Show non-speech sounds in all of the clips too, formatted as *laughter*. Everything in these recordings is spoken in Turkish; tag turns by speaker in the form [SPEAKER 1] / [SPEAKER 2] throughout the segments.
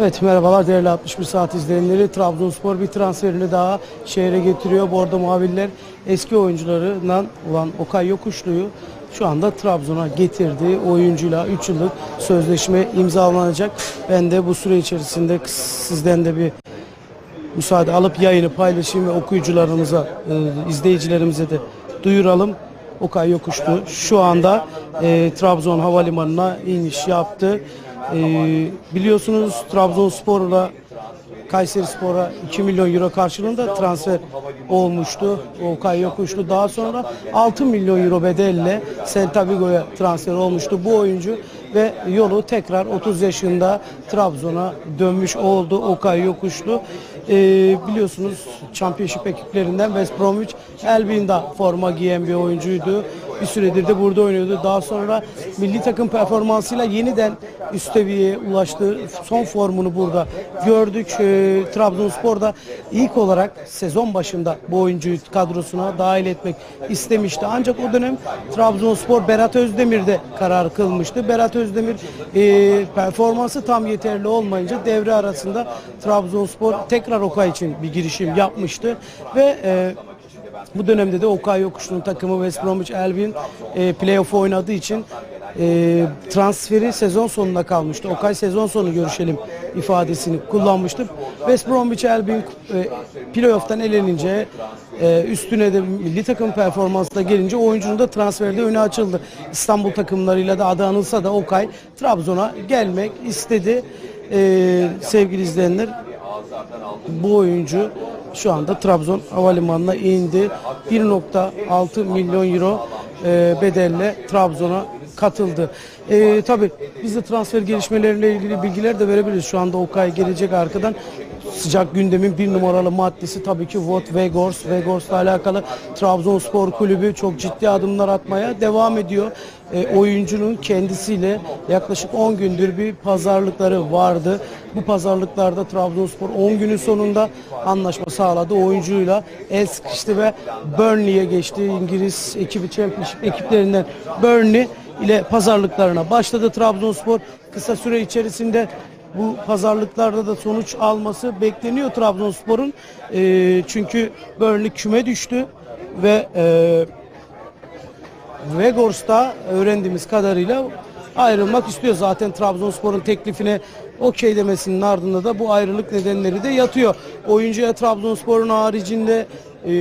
[SPEAKER 1] Evet merhabalar değerli 61 saat izleyenleri. Trabzonspor bir transferini daha şehre getiriyor. Bordo Maviller eski oyuncularından olan Okay Yokuşlu'yu şu anda Trabzon'a getirdi. Oyuncuyla 3 yıllık sözleşme imzalanacak. Ben de bu süre içerisinde sizden de bir müsaade alıp yayını paylaşayım ve okuyucularımıza, e, izleyicilerimize de duyuralım. Okay Yokuşlu şu anda e, Trabzon Havalimanı'na iniş yaptı. E, biliyorsunuz Trabzonspor'la Kayseri Spor'a 2 milyon euro karşılığında transfer olmuştu. Okay Yokuşlu daha sonra 6 milyon euro bedelle Celta Vigo'ya transfer olmuştu bu oyuncu ve yolu tekrar 30 yaşında Trabzon'a dönmüş oldu Okay Yokuşlu. Ee, biliyorsunuz Championship ekiplerinden West Bromwich Albion'da forma giyen bir oyuncuydu. Bir süredir de burada oynuyordu. Daha sonra milli takım performansıyla yeniden üst seviyeye ulaştı. Son formunu burada gördük. Ee, Trabzonspor'da ilk olarak sezon başında bu oyuncuyu kadrosuna dahil etmek istemişti. Ancak o dönem Trabzonspor Berat Özdemir'de karar kılmıştı. Berat Özdemir e, performansı tam yeterli olmayınca devre arasında Trabzonspor tekrar Okay için bir girişim yapmıştı ve e, bu dönemde de Okay Yokuşlu'nun takımı West Bromwich Albion e, playoff oynadığı için e, transferi sezon sonuna kalmıştı. Okay sezon sonu görüşelim ifadesini kullanmıştı. West Bromwich Albion e, playoff'tan elenince e, üstüne de milli takım performansı da gelince oyuncunun da transferde önü açıldı. İstanbul takımlarıyla da adı anılsa da Okay Trabzon'a gelmek istedi. E, sevgili izleyenler bu oyuncu şu anda Trabzon Havalimanı'na indi. 1.6 milyon euro e, bedelle Trabzon'a katıldı. E, tabii biz de transfer gelişmeleriyle ilgili bilgiler de verebiliriz. Şu anda Okay gelecek arkadan sıcak gündemin bir numaralı maddesi tabii ki Vot Vegors. Vegors'la alakalı Trabzonspor Kulübü çok ciddi adımlar atmaya devam ediyor. E, oyuncunun kendisiyle yaklaşık 10 gündür bir pazarlıkları vardı. Bu pazarlıklarda Trabzonspor 10 günün sonunda anlaşma sağladı. Oyuncuyla el sıkıştı ve Burnley'e geçti. İngiliz ekibi Championship ekiplerinden Burnley ile pazarlıklarına başladı Trabzonspor. Kısa süre içerisinde bu pazarlıklarda da sonuç alması bekleniyor Trabzonspor'un. E, çünkü Burnley küme düştü ve e, Vegors'ta öğrendiğimiz kadarıyla ayrılmak istiyor. Zaten Trabzonspor'un teklifine okey demesinin ardında da bu ayrılık nedenleri de yatıyor. Oyuncuya Trabzonspor'un haricinde e,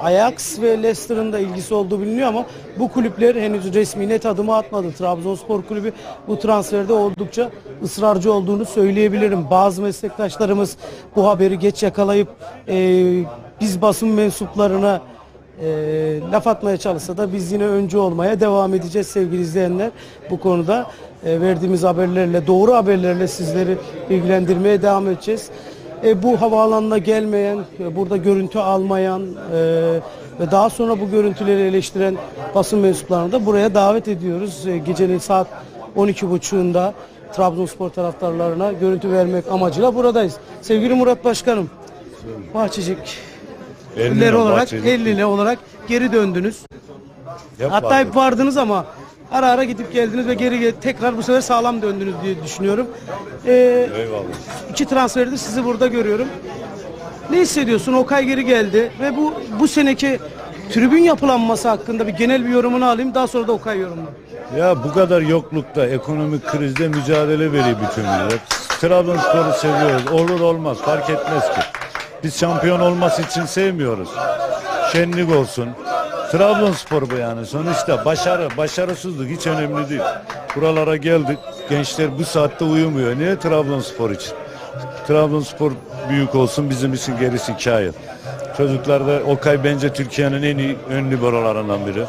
[SPEAKER 1] Ajax ve Leicester'ın da ilgisi olduğu biliniyor ama bu kulüpler henüz resmi net adımı atmadı. Trabzonspor kulübü bu transferde oldukça ısrarcı olduğunu söyleyebilirim. Bazı meslektaşlarımız bu haberi geç yakalayıp e, biz basın mensuplarına e, laf atmaya çalışsa da biz yine öncü olmaya devam edeceğiz sevgili izleyenler. Bu konuda e, verdiğimiz haberlerle, doğru haberlerle sizleri bilgilendirmeye devam edeceğiz. E, bu havaalanına gelmeyen, e, burada görüntü almayan e, ve daha sonra bu görüntüleri eleştiren basın mensuplarını da buraya davet ediyoruz. E, gecenin saat 12.30'unda Trabzonspor taraftarlarına görüntü vermek amacıyla buradayız. Sevgili Murat Başkanım, Bahçecik Ler olarak, 50'li olarak geri döndünüz. Hatta hep vardınız ama ara ara gidip geldiniz ve geri gel- tekrar bu sefer sağlam döndünüz diye düşünüyorum. Ee,
[SPEAKER 2] Eyvallah.
[SPEAKER 1] iki transferde sizi burada görüyorum. Ne hissediyorsun? Okay geri geldi ve bu bu seneki tribün yapılanması hakkında bir genel bir yorumunu alayım. Daha sonra da Okay yorumunu.
[SPEAKER 2] Ya bu kadar yoklukta, ekonomik krizde mücadele veriyor bütün millet. Trabzonspor'u seviyoruz. Olur olmaz fark etmez ki. Biz şampiyon olması için sevmiyoruz. Şenlik olsun. Trabzonspor bu yani. Sonuçta başarı, başarısızlık hiç önemli değil. Buralara geldik. Gençler bu saatte uyumuyor. Niye? Trabzonspor için. Trabzonspor büyük olsun bizim için gerisi hikaye. Çocuklar da Okay bence Türkiye'nin en iyi ön liberolarından biri.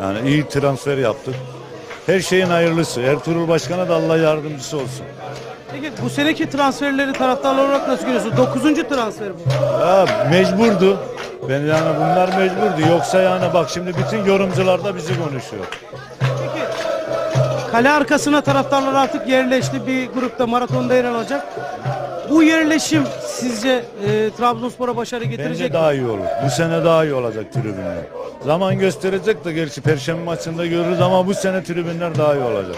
[SPEAKER 2] Yani iyi transfer yaptık. Her şeyin hayırlısı. Ertuğrul Başkan'a da Allah yardımcısı olsun.
[SPEAKER 1] Peki bu seneki transferleri taraftarlar olarak nasıl görüyorsun? Dokuzuncu transfer bu.
[SPEAKER 2] Ya mecburdu. Ben yani bunlar mecburdu. Yoksa yani bak şimdi bütün yorumcular da bizi konuşuyor.
[SPEAKER 1] Peki kale arkasına taraftarlar artık yerleşti. Bir grupta maratonda yer alacak. Bu yerleşim sizce e, Trabzonspor'a başarı getirecek
[SPEAKER 2] Bence
[SPEAKER 1] mi?
[SPEAKER 2] daha iyi olur. Bu sene daha iyi olacak tribünler. Zaman gösterecek de gerçi Perşembe maçında görürüz ama bu sene tribünler daha iyi olacak.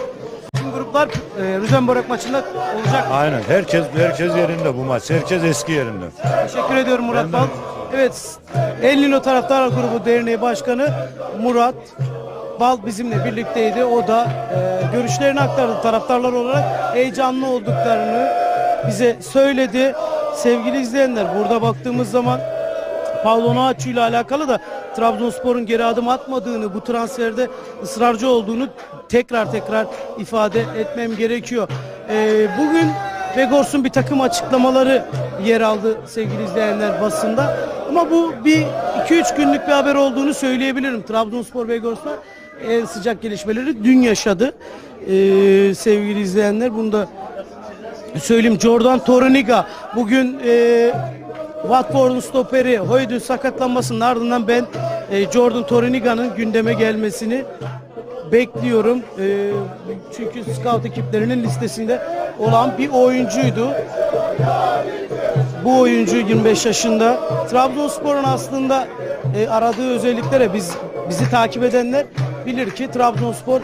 [SPEAKER 1] Tüm gruplar e, Rüzenborg maçında olacak.
[SPEAKER 2] Aynen. Herkes herkes yerinde bu maç. Herkes eski yerinde.
[SPEAKER 1] Teşekkür ediyorum Murat Bal. Evet, El Nino Taraftar Grubu Derneği Başkanı Murat Bal bizimle birlikteydi. O da e, görüşlerini aktardı taraftarlar olarak heyecanlı olduklarını bize söyledi. Sevgili izleyenler burada baktığımız zaman Paulo Noacci ile alakalı da Trabzonspor'un geri adım atmadığını, bu transferde ısrarcı olduğunu tekrar tekrar ifade etmem gerekiyor. Ee, bugün Vegors'un bir takım açıklamaları yer aldı sevgili izleyenler basında. Ama bu bir 2-3 günlük bir haber olduğunu söyleyebilirim. Trabzonspor Vegors'la en sıcak gelişmeleri dün yaşadı. Ee, sevgili izleyenler bunu da söyleyeyim Jordan Toruniga bugün e, Watford'un stoperi Hoydun sakatlanmasının ardından ben e, Jordan Toriniga'nın gündeme gelmesini bekliyorum. E, çünkü scout ekiplerinin listesinde olan bir oyuncuydu. Bu oyuncu 25 yaşında. Trabzonspor'un aslında e, aradığı özelliklere biz bizi takip edenler bilir ki Trabzonspor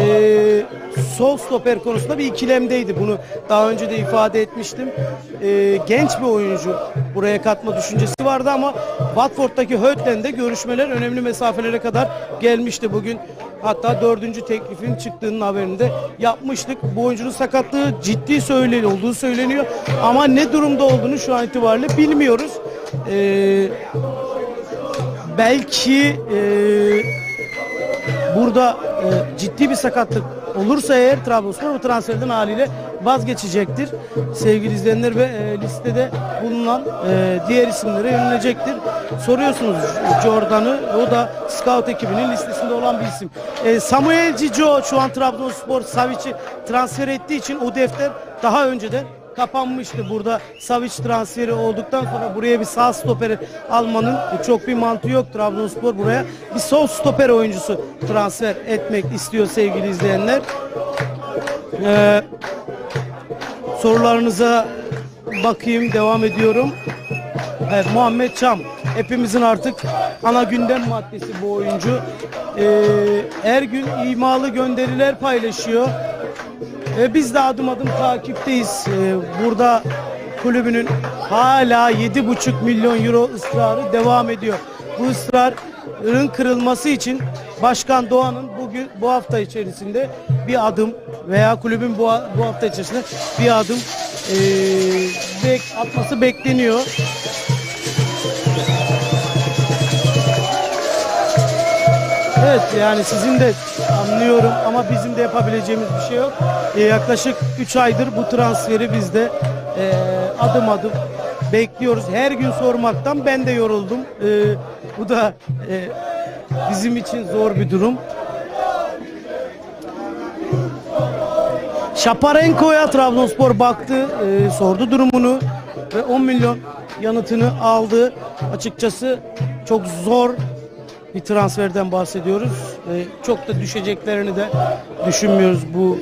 [SPEAKER 1] e, sol stoper konusunda bir ikilemdeydi. Bunu daha önce de ifade etmiştim. E, genç bir oyuncu buraya katma düşüncesi vardı ama Watford'daki Hötlen'de görüşmeler önemli mesafelere kadar gelmişti bugün. Hatta dördüncü teklifin çıktığının haberini de yapmıştık. Bu oyuncunun sakatlığı ciddi söyleniyor, olduğu söyleniyor. Ama ne durumda olduğunu şu an itibariyle bilmiyoruz. Ee, belki e, burada e, ciddi bir sakatlık olursa eğer Trabzonspor bu transferden haliyle vazgeçecektir. Sevgili izleyenler ve e, listede bulunan e, diğer isimlere yönelecektir. Soruyorsunuz Jordan'ı o da scout ekibinin listesinde olan bir isim. E, Samuel Cicio şu an Trabzonspor Savic'i transfer ettiği için o defter daha önceden kapanmıştı. Burada Savic transferi olduktan sonra buraya bir sağ stoperi almanın çok bir mantığı yok. Trabzonspor buraya bir sol stoper oyuncusu transfer etmek istiyor sevgili izleyenler. Ee, sorularınıza bakayım devam ediyorum. Evet, Muhammed Çam hepimizin artık ana gündem maddesi bu oyuncu. Ee, her gün imalı gönderiler paylaşıyor. Ve biz de adım adım takipteyiz. Ee, burada kulübünün hala 7,5 milyon euro ısrarı devam ediyor. Bu ısrarın kırılması için Başkan Doğan'ın bugün bu hafta içerisinde bir adım veya kulübün bu, bu hafta içerisinde bir adım ee, bek, atması bekleniyor. Evet yani sizin de anlıyorum ama bizim de yapabileceğimiz bir şey yok. Ee, yaklaşık 3 aydır bu transferi biz de ee, adım adım bekliyoruz. Her gün sormaktan ben de yoruldum. Ee, bu da ee, bizim için zor bir durum. Şaparenko'ya Trabzonspor baktı, ee, sordu durumunu ve 10 milyon yanıtını aldı. Açıkçası çok zor bir transferden bahsediyoruz. Ee, çok da düşeceklerini de düşünmüyoruz bu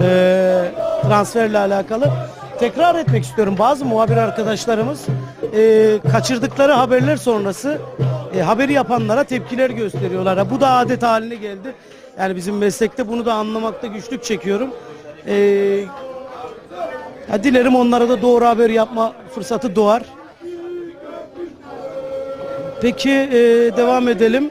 [SPEAKER 1] e, transferle alakalı. Tekrar etmek istiyorum. Bazı muhabir arkadaşlarımız e, kaçırdıkları haberler sonrası e, haberi yapanlara tepkiler gösteriyorlar. Bu da adet haline geldi. Yani bizim meslekte bunu da anlamakta güçlük çekiyorum. E, ha, dilerim onlara da doğru haber yapma fırsatı doğar. Peki e, devam edelim.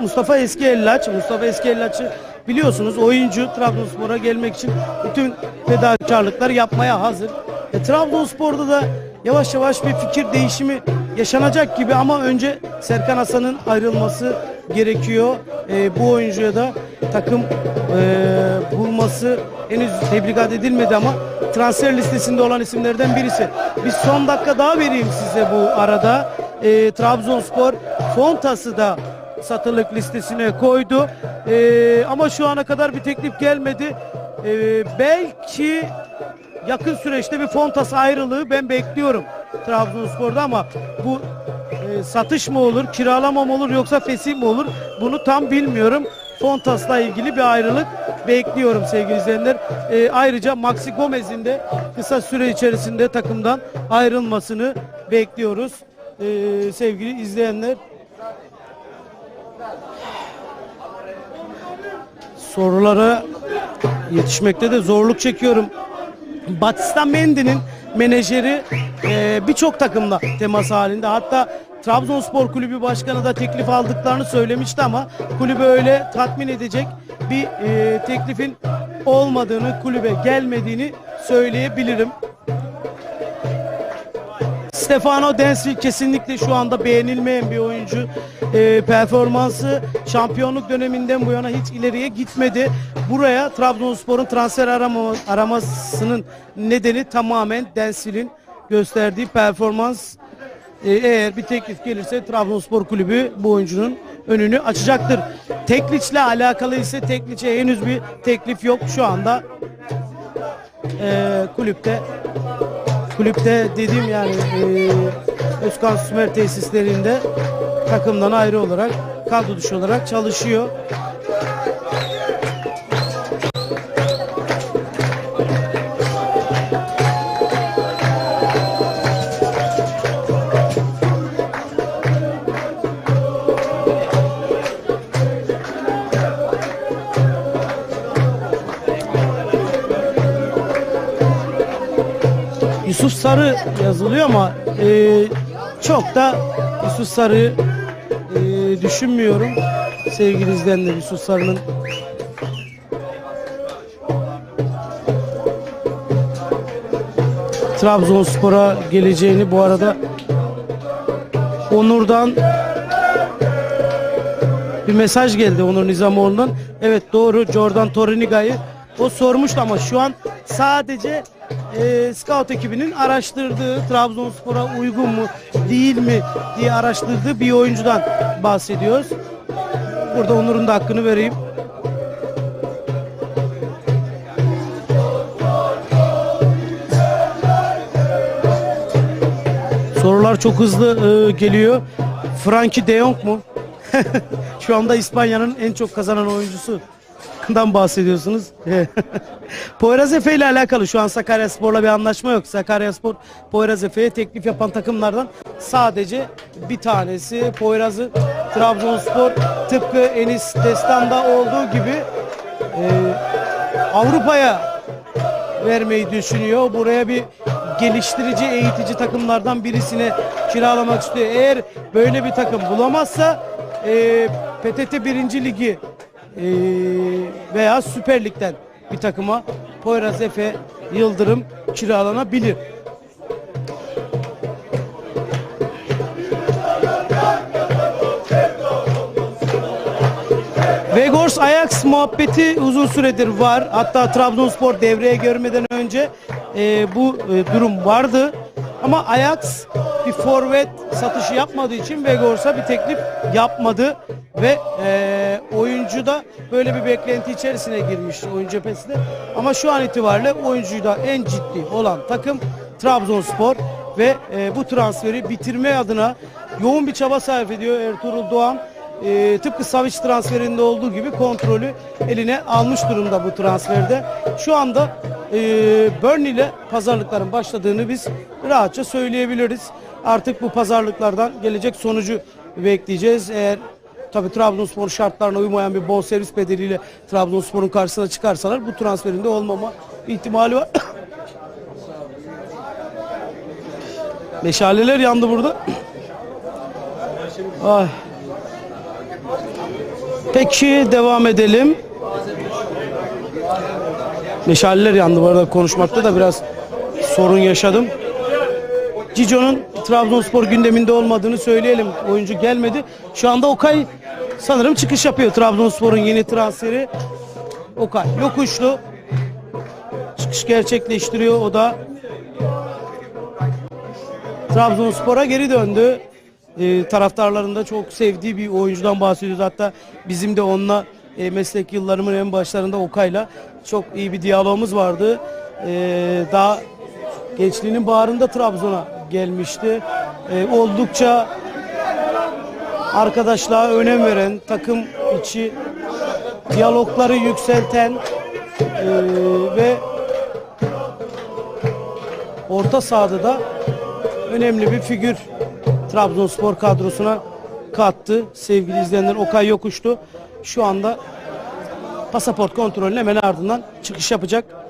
[SPEAKER 1] Mustafa Eski Ellaç. Mustafa Eski Ellaç'ı biliyorsunuz oyuncu Trabzonspor'a gelmek için bütün fedakarlıklar yapmaya hazır. E, Trabzonspor'da da yavaş yavaş bir fikir değişimi yaşanacak gibi ama önce Serkan Hasan'ın ayrılması gerekiyor. E, bu oyuncuya da takım e, bulması henüz tebligat edilmedi ama transfer listesinde olan isimlerden birisi. Bir son dakika daha vereyim size bu arada. E, Trabzonspor Fontas'ı da satılık listesine koydu. E, ama şu ana kadar bir teklif gelmedi. E, belki yakın süreçte bir Fontas ayrılığı ben bekliyorum Trabzonspor'da ama bu e, satış mı olur, kiralama mı olur yoksa fesih mi olur bunu tam bilmiyorum. Fontas'la ilgili bir ayrılık bekliyorum sevgili izleyenler. E, ayrıca Maxi Gomez'in de kısa süre içerisinde takımdan ayrılmasını bekliyoruz e, sevgili izleyenler. Sorulara yetişmekte de zorluk çekiyorum. Batista Mendy'nin menajeri e, birçok takımla temas halinde. Hatta Trabzonspor Kulübü Başkanı da teklif aldıklarını söylemişti ama kulübü öyle tatmin edecek bir e, teklifin olmadığını, kulübe gelmediğini söyleyebilirim. Stefano Densil kesinlikle şu anda beğenilmeyen bir oyuncu. Ee, performansı şampiyonluk döneminden bu yana hiç ileriye gitmedi. Buraya Trabzonspor'un transfer arama, aramasının nedeni tamamen Densil'in gösterdiği performans. Ee, eğer bir teklif gelirse Trabzonspor Kulübü bu oyuncunun önünü açacaktır. Tekliç'le alakalı ise Tekliç'e henüz bir teklif yok şu anda. Ee, kulüpte kulüpte dediğim yani e, Özkan Sümer tesislerinde takımdan ayrı olarak kadro dışı olarak çalışıyor. Yusuf Sarı yazılıyor ama e, çok da Yusuf Sarı e, düşünmüyorum. Sevgili izleyenler Yusuf Sarı'nın Trabzonspor'a geleceğini bu arada Onur'dan bir mesaj geldi Onur Nizamoğlu'ndan. Evet doğru Jordan Toriniga'yı o sormuştu ama şu an sadece e, scout ekibinin araştırdığı Trabzonspor'a uygun mu değil mi diye araştırdığı bir oyuncudan bahsediyoruz. Burada Onur'un da hakkını vereyim. Sorular çok hızlı e, geliyor. Frankie de Jong mu? *laughs* Şu anda İspanya'nın en çok kazanan oyuncusu. Dan bahsediyorsunuz. *laughs* Poyraz Efe ile alakalı şu an Sakaryaspor'la bir anlaşma yok. Sakaryaspor Poyraz Efe'ye teklif yapan takımlardan sadece bir tanesi. Poyraz'ı Trabzonspor tıpkı Enis Destan'da olduğu gibi e, Avrupa'ya vermeyi düşünüyor. Buraya bir geliştirici, eğitici takımlardan birisine kiralamak istiyor. Eğer böyle bir takım bulamazsa e, PTT 1. Ligi e, veya Süper Lig'den bir takıma Poyraz Efe Yıldırım kiralanabilir. Vegors Ajax muhabbeti uzun süredir var. Hatta Trabzonspor devreye görmeden önce e, bu e, durum vardı. Ama Ajax bir forvet satışı yapmadığı için Vegors'a bir teklif yapmadı ve e, oyuncu da böyle bir beklenti içerisine girmişti oyuncu cephesinde. Ama şu an itibariyle oyuncuyu da en ciddi olan takım Trabzonspor ve e, bu transferi bitirme adına yoğun bir çaba sarf ediyor Ertuğrul Doğan. E, tıpkı Savic transferinde olduğu gibi kontrolü eline almış durumda bu transferde. Şu anda e, Burnley ile pazarlıkların başladığını biz rahatça söyleyebiliriz. Artık bu pazarlıklardan gelecek sonucu bekleyeceğiz. Eğer tabi Trabzonspor şartlarına uymayan bir bonservis bedeliyle Trabzonspor'un karşısına çıkarsalar bu transferinde olmama ihtimali var. *coughs* Meşaleler yandı burada. *coughs* Ay. Peki devam edelim. Meşaleler yandı bu arada konuşmakta da biraz sorun yaşadım. Cico'nun Trabzonspor gündeminde olmadığını söyleyelim. Oyuncu gelmedi. Şu anda Okay sanırım çıkış yapıyor Trabzonspor'un yeni transferi. Okay yokuşlu. Çıkış gerçekleştiriyor o da. Trabzonspor'a geri döndü. Ee, taraftarların da çok sevdiği bir oyuncudan bahsediyoruz. Hatta bizim de onunla e, meslek yıllarımın en başlarında Okay'la çok iyi bir diyalogumuz vardı. Ee, daha gençliğinin bağrında Trabzon'a gelmişti. Ee, oldukça arkadaşlığa önem veren takım içi diyalogları yükselten e, ve orta sahada da önemli bir figür Trabzonspor kadrosuna kattı. Sevgili izleyenler Okay Yokuştu. Şu anda pasaport kontrolünün hemen ardından çıkış yapacak.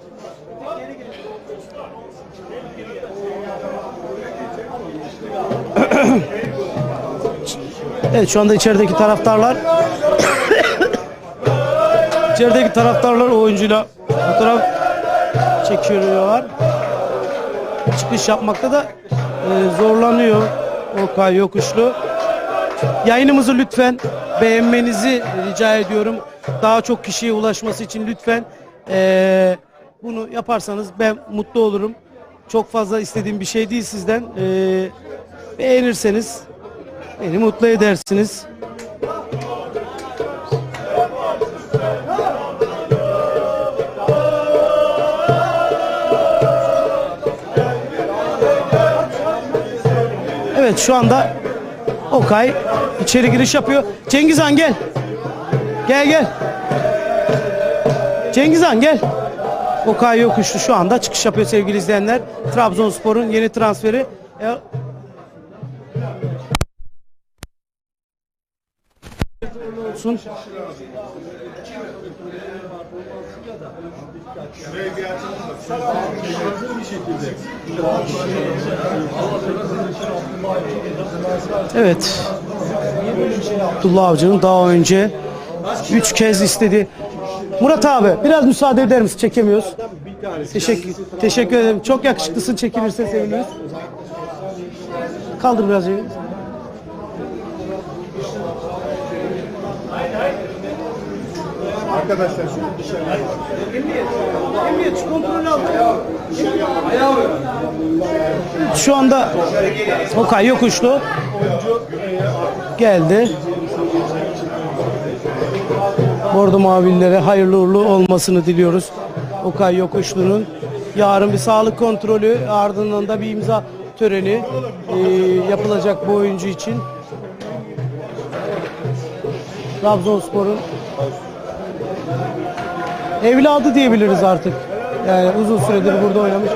[SPEAKER 1] Evet şu anda içerideki taraftarlar içerideki taraftarlar oyuncuyla fotoğraf çekiyorlar. Çıkış yapmakta da e, zorlanıyor Okay Yokuşlu. Yayınımızı lütfen beğenmenizi rica ediyorum. Daha çok kişiye ulaşması için lütfen e, bunu yaparsanız ben mutlu olurum. Çok fazla istediğim bir şey değil sizden. E, beğenirseniz beni mutlu edersiniz. Evet şu anda Okay içeri giriş yapıyor. Cengizhan gel. Gel gel. Cengizhan gel. Okay yokuştu şu anda çıkış yapıyor sevgili izleyenler. Trabzonspor'un yeni transferi. Olsun. Evet. Abdullah Avcı'nın daha önce üç kez istedi. Murat abi biraz müsaade eder misin? Çekemiyoruz. Teşekkür, teşekkür ederim. Çok yakışıklısın. Çekilirse seviniriz. Kaldır biraz. Cengiz.
[SPEAKER 3] Arkadaşlar
[SPEAKER 1] Emniyet şu kontrolü al. Şu anda Okay yokuşlu geldi. Bordo mavillere hayırlı uğurlu olmasını diliyoruz. Okay Yokuşlu'nun yarın bir sağlık kontrolü ardından da bir imza töreni e, yapılacak bu oyuncu için. Trabzonspor'un evladı diyebiliriz artık. Yani uzun süredir burada oynamış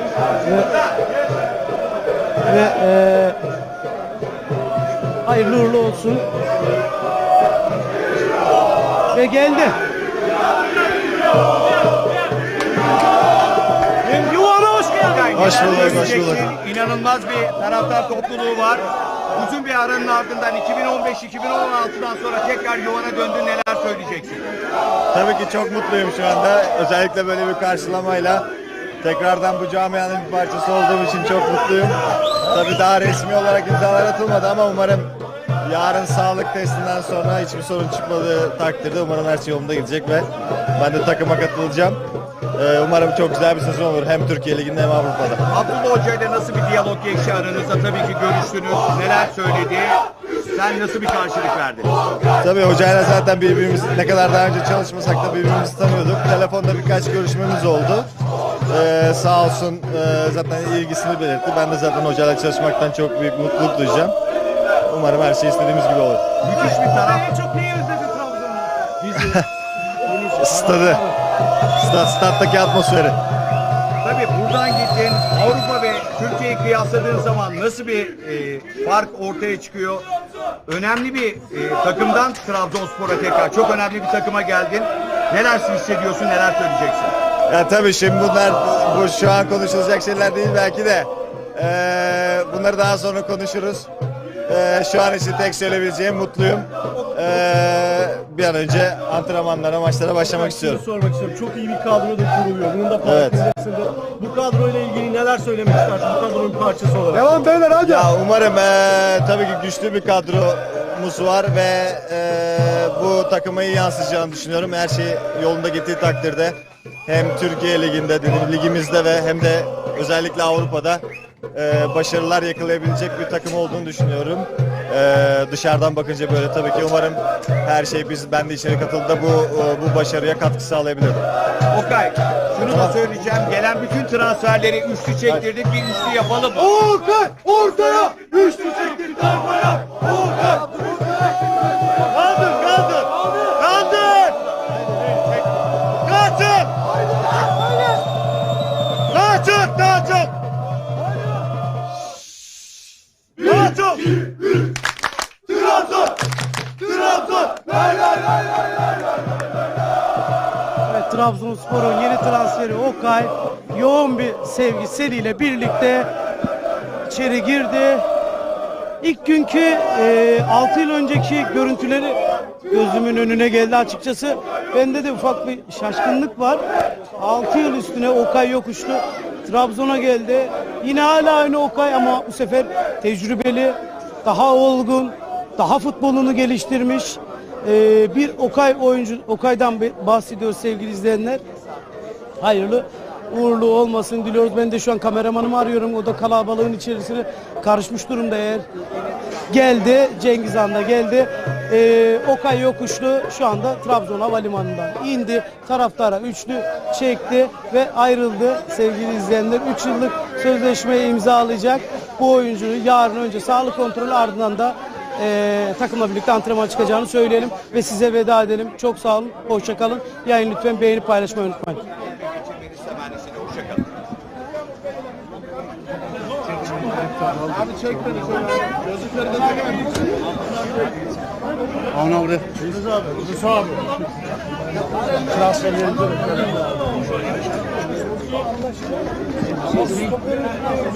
[SPEAKER 1] ve ve e, hayırlı uğurlu olsun. Ve geldi. Yuvana hoş geldin.
[SPEAKER 3] Hoş bulduk, hoş bulduk.
[SPEAKER 4] İnanılmaz bir taraftar topluluğu var. Uzun bir aranın ardından 2015-2016'dan sonra tekrar yuvana döndün neler söyleyeceksin?
[SPEAKER 3] tabii ki çok mutluyum şu anda. Özellikle böyle bir karşılamayla tekrardan bu camianın bir parçası olduğum için çok mutluyum. Tabii daha resmi olarak imzalar atılmadı ama umarım yarın sağlık testinden sonra hiçbir sorun çıkmadığı takdirde umarım her şey yolunda gidecek ve ben de takıma katılacağım. Ee, umarım çok güzel bir sezon olur hem Türkiye Ligi'nde hem Avrupa'da.
[SPEAKER 4] Abdullah Hoca ile nasıl bir diyalog geçti aranızda? Tabii ki görüştünüz. Neler söyledi? Sen nasıl bir karşılık verdin?
[SPEAKER 3] Tabii hocayla zaten birbirimiz ne kadar daha önce çalışmasak da birbirimizi tanıyorduk. Telefonda birkaç görüşmemiz oldu. Ee, sağ olsun e, zaten ilgisini belirtti. Ben de zaten hocayla çalışmaktan çok büyük mutluluk duyacağım. Umarım her şey istediğimiz gibi olur.
[SPEAKER 4] Müthiş bir taraf. çok neyi özledi Trabzon'u? *laughs*
[SPEAKER 3] Stadı. Stat, stattaki atmosferi.
[SPEAKER 4] Tabii buradan gittin. Avrupa ve Türkiye'yi kıyasladığın zaman nasıl bir e, fark ortaya çıkıyor? Önemli bir e, takımdan Trabzonspor'a tekrar çok önemli bir takıma geldin. Neler hissediyorsun, neler söyleyeceksin?
[SPEAKER 3] Ya tabii şimdi bunlar bu şu an konuşulacak şeyler değil belki de. Ee, bunları daha sonra konuşuruz. Ee, şu an için tek söyleyebileceğim mutluyum. Ee, bir an önce antrenmanlara, maçlara başlamak istiyorum.
[SPEAKER 5] Şunu sormak istiyorum. Çok iyi bir kadro da kuruluyor. Bunun da
[SPEAKER 3] Evet.
[SPEAKER 5] farkındasındır. Bu kadroyla ilgili neler söylemek istersin bu kadronun parçası olarak?
[SPEAKER 3] Devam beyler hadi. Ya umarım eee, tabii ki güçlü bir kadromuz var ve eee, bu takıma iyi yansıyacağını düşünüyorum. Her şey yolunda gittiği takdirde hem Türkiye Ligi'nde, dediğim ligimizde ve hem de özellikle Avrupa'da eee, başarılar yakalayabilecek bir takım olduğunu düşünüyorum. Eee, dışarıdan bakınca böyle tabii ki umarım her şey biz ben de içeri katıldığımda bu bu başarıya katkı sağlayabilir.
[SPEAKER 4] Okay, şunu da söyleyeceğim. Gelen bütün transferleri üçlü çektirdik. Bir üçlü yapalım mı?
[SPEAKER 3] Orta, ortaya, üçlü çektir kafaya. Orta.
[SPEAKER 1] Trabzonspor'un yeni transferi Okay yoğun bir sevgisiyle birlikte içeri girdi. İlk günkü 6 yıl önceki görüntüleri gözümün önüne geldi açıkçası. Bende de ufak bir şaşkınlık var. 6 yıl üstüne Okay yokuştu. Trabzon'a geldi. Yine hala aynı Okay ama bu sefer tecrübeli, daha olgun, daha futbolunu geliştirmiş. Ee, bir Okay oyuncu, Okay'dan bahsediyoruz sevgili izleyenler. Hayırlı uğurlu olmasın diliyoruz. Ben de şu an kameramanımı arıyorum. O da kalabalığın içerisine karışmış durumda eğer. Geldi. Cengiz Han da geldi. Ee, Okay Yokuşlu şu anda Trabzon Havalimanı'ndan indi. Taraftara üçlü çekti ve ayrıldı sevgili izleyenler. 3 yıllık sözleşmeyi imzalayacak. Bu oyuncuyu yarın önce sağlık kontrolü ardından da ee, takımla birlikte antrenman çıkacağını söyleyelim ve size veda edelim. Çok sağ olun. Hoşça kalın. Yayın lütfen beğenip paylaşmayı unutmayın.
[SPEAKER 4] Geçirmeniz temennisini. Hoşçakalın.